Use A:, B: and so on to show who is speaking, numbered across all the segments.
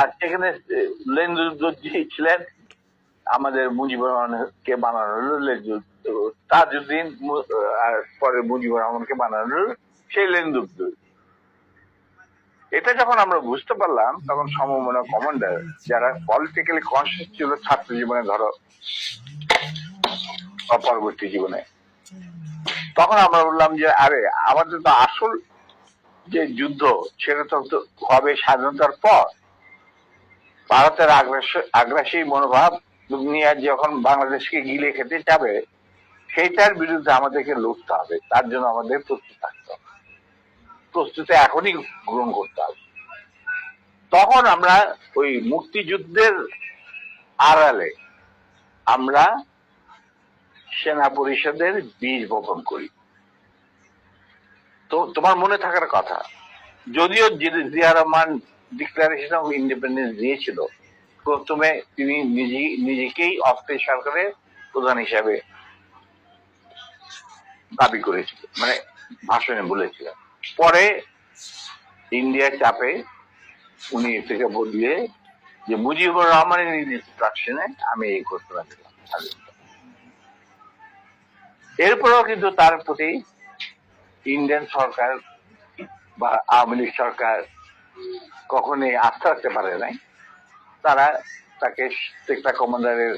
A: আর সেখানে লেন্দুদ্দি ছিলেন। আমাদের মুজিবুর রহমানকে বানানো হলো তাজউদ্দিন আর পরে মুজিবুর রহমানকে বানানো সেই লেন্দুদ্দ এটা যখন আমরা বুঝতে পারলাম, তখন সমমনা কমান্ডার, যারা পলিটিক্যালি কনসিয়াস ছিল, ছাত্র জীবনে ধরো পরবর্তী জীবনে, তখন আমরা বললাম যে, আরে, আমাদের তো আসল যে যুদ্ধ, সেটা তো হবে স্বাধীনতার পর। ভারতের আগ্রাসী মনোভাব নিয়ে যখন বাংলাদেশকে গিলে খেতে যাবে, সেইটার বিরুদ্ধে আমাদেরকে লড়তে হবে। তার জন্য আমাদের প্রস্তুত থাকতে হবে। প্রস্তুতি এখনই গ্রহণ করতে হবে। তখন আমরা ওই মুক্তিযুদ্ধের আড়ালে আমরা সেনা পরিষদের বীজ বপন করি। তো তোমার মনে থাকার কথা, যদিও Zia Rahman declaration of independence দিয়েছিল প্রথমে তিনি নিজে, নিজেকেই অস্থায়ী সরকারের প্রধান হিসাবে দাবি করেছিল মানে ভাষণে বলেছিলেন পরে ইন্ডিয়ার চাপে উনি থেকে বদলিয়ে যে মুজিবুর রহমানের ইনস্ট্রাকশনে আমি এই ঘোষণা দিলাম। এরপরেও কিন্তু তার প্রতি ইন্ডিয়ান সরকার বা আওয়ামী লীগ সরকার কখনোই আস্থা রাখতে পারে নাই। তারা তাকে টেকটা কমান্ডারের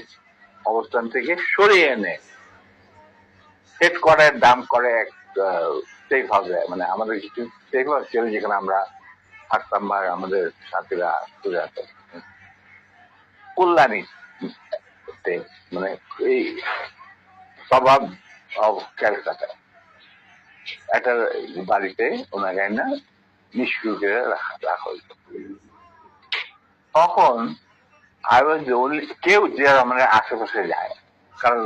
A: অবস্থান থেকে সরিয়ে এনে হেড কোয়ার্টার দাম করে এক সেফ হাউসে মানে আমাদের কিছু সেফ হাউস ছিল যেখানে আমরা থাকতাম বা আমাদের সাথীরা চলে আসতাম কল্যাণী মানে এই স্বভাব অফ ক্যালকাটা একটা বাড়িতে ওনাকে না নিষ্ক্রিয় করে রাখা তখন আই ওয়াজ কেউ যে মানে আশেপাশে যায়। কারণ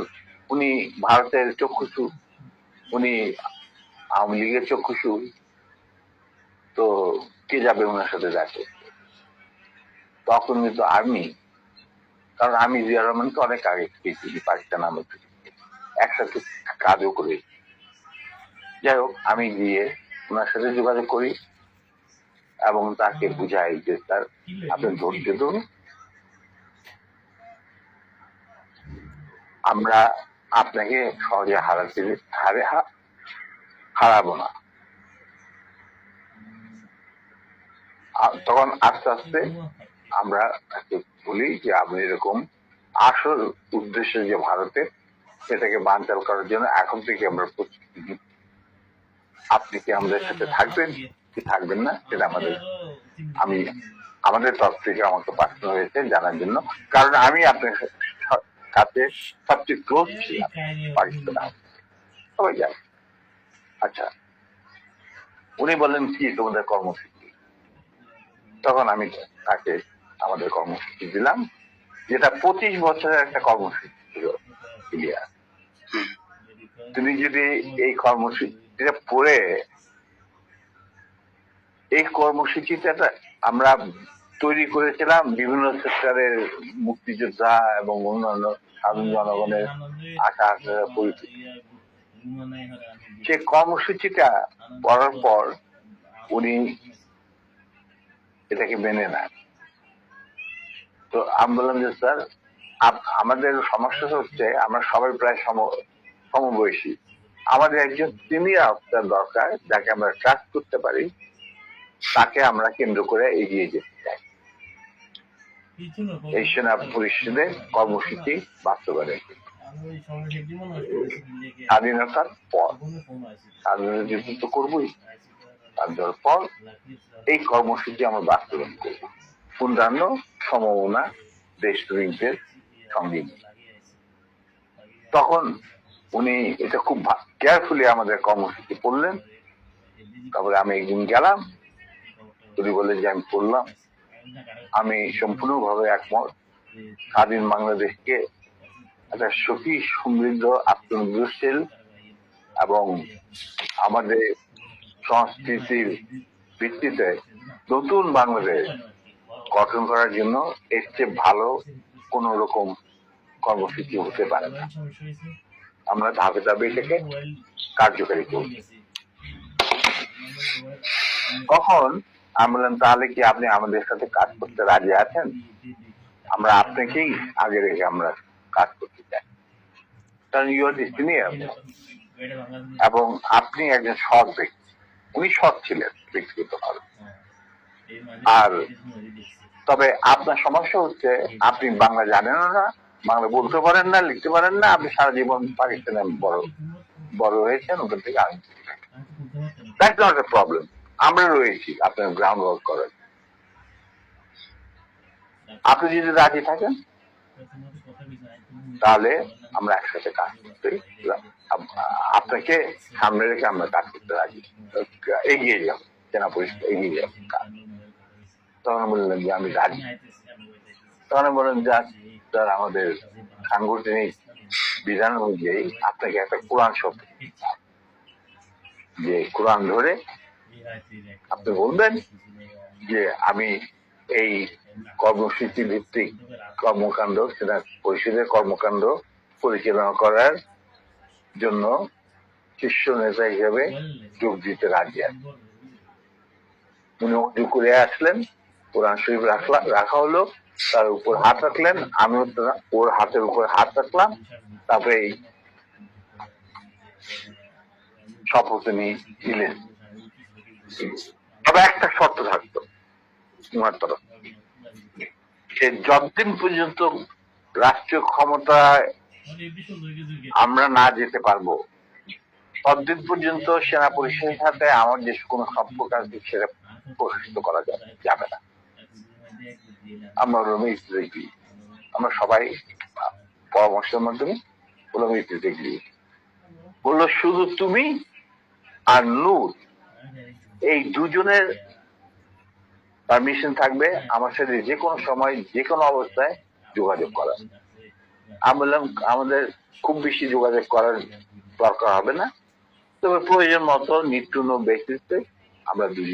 A: উনি ভারতের চক্ষুষু উনি আওয়ামী লীগের চক্ষুষু তো কে যাবে ওনার সাথে দেখে? তখন কিন্তু আর্মি কারণ আমি জিয়া রহমানকে অনেক আগে পেয়েছি, পাকিস্তান থেকে। একসাথে কাজও করি যাই হোক, আমি গিয়ে ওনার সাথে যোগাযোগ করি। এবং তাকে বুঝাই যে, স্যার, আপনি ধৈর্য ধরুন। আমরা আপনাকে সহজে হারাতে হারে হারাবো না। তখন আস্তে আস্তে আমরা তাকে বলি যে, আপনি এরকম আসল উদ্দেশ্য যে ভারতে সেটাকে বানচাল করার জন্য এখন থেকে আমরা প্রস্তুতি। আপনি কি আমাদের সাথে থাকবেন? কি থাকবেন না সেটা আমাদের আমি আমাদের তরফ থেকে আমাকে পাঠানো হয়েছে জানার জন্য। কারণ আমি আপনার কাছে সবচেয়ে ক্লোজ ছিলাম। পাকিস্তান সবাই জানে আচ্ছা। উনি বললেন কি তোমাদের কর্মসূচি? তখন আমি তাকে আমাদের কর্মসূচি দিলাম যেটা পঁচিশ বছরের একটা কর্মসূচি ছিল ক্লিয়ার তুমি যদি এই কর্মসূচিটা পড়ে এই কর্মসূচিটা আমরা তৈরি করেছিলাম বিভিন্ন সেক্টরের মুক্তিযোদ্ধা এবং অন্যান্য সাধারণ জনগণের আশা আকাঙ্ক্ষা পরিচিতি। সে কর্মসূচিটা পড়ার পর উনি এটাকে মেনে নেন। তো আমি বললাম যে স্যার আমাদের সমস্যা হচ্ছে আমরা সবাই প্রায় সম, সমবয়সী। আমাদের একজন সিনিয়র অফিসার দরকার, যাকে আমরা ট্রাস্ট করতে পারি। তাকে আমরা কেন্দ্র করে এগিয়ে যেতে চাই। এই সেনা পরিষদের কর্মসূচি বাস্তবায়নের। স্বাধীনতার পর স্বাধীনতা তো করবোই স্বাধীনতার পর এই কর্মসূচি আমরা বাস্তবায়ন করব। অন্যান্য সমমনা দেশপ্রেমিকদের সঙ্গে তখন উনি এটা খুব কেয়ারফুলি আমাদের কর্মসূচি পড়লেন। তারপরে আমি একদিন গেলাম উনি বললেন যে আমি পড়লাম আমি সম্পূর্ণভাবে একমত। স্বাধীন বাংলাদেশকে একটা সুখী সমৃদ্ধ, আত্মনির্ভরশীল এবং আমাদের সংস্কৃতির ভিত্তিতে নতুন বাংলাদেশ গঠন করার জন্য এর চেয়ে ভালো কোন রকম কর্মসূচি হতে পারে না। আমরা ধাপে ধাপে এটাকে কার্যকারী করব। কখন আমি বললাম তাহলে কি আপনি আমাদের সাথে কাজ করতে রাজি আছেন? আমরা আপনাকেই আগে রেখে আমরা কাজ করতে চাই। কারণ ইউ আর সিনিয়র এবং আপনি একজন সৎ ব্যক্তি। উনি সৎ ছিলেন ব্যক্তিগত ব্যক্তিগতভাবে আর তবে আপনার সমস্যা হচ্ছে আপনি বাংলা জানেন না বাংলা বলতে পারেন না লিখতে পারেন না আপনি সারা জীবন পাকিস্তানে বড় বড় হয়েছেন ওখান থেকে আমি দ্যাটস নট এ প্রবলেম আমরা রয়েছি, আপনার গ্রাউন্ড ওয়ার্ক করেন। আপনি যদি রাজি থাকেন, তাহলে আমরা একসাথে কাজ করতে আপনাকে সামনে রেখে আমরা কাজ করতে রাজি। এগিয়ে যাব সেনা পরিষদ এগিয়ে যাব তখন বললেন যে, আমি রাজি। তখন বললেন যা স্যার, আমাদের সাংগঠনিক বিধান অনুযায়ী আপনাকে একটা কোরআন শব্দ যে কোরআন ধরে আপনি বলবেন? যে আমি এই কর্মসূচি ভিত্তিক কর্মকাণ্ড সেনা পরিষদের কর্মকাণ্ড পরিচালনা করার জন্য শীর্ষ নেতা যোগ দিতে রাজি উনি করে আসলেন, কোরআন শরীফ রাখলা, রাখা হলো, তার উপর হাত রাখলেন তার- ওর হাতের উপর হাত রাখলাম, তারপরে শপথ উনি দিলেন তবে একটা শর্ত থাকতো উনার তরফ যে যতদিন পর্যন্ত রাষ্ট্রীয় ক্ষমতায় আমরা না যেতে পারব, ততদিন পর্যন্ত সেনা পরিষদের সাথে আমার যে কোনো সম্পর্ক আছে, সেটা প্রকাশিত করা যাবে যাবে না। আমরা রমেশ দেখি আমরা সবাই পরামর্শের মাধ্যমে রমেশ দেখলি বলল, শুধু তুমি আর নূর এই দুজনের পারমিশন থাকবে আমার সাথে যে কোনো সময়, যে কোনো অবস্থায় যোগাযোগ করা আমি বললাম, আমাদের খুব বেশি যোগাযোগ করার দরকার হবে না। তবে প্রয়োজন মতো নিত্য ব্যক্তিত্বে আমরা দুজন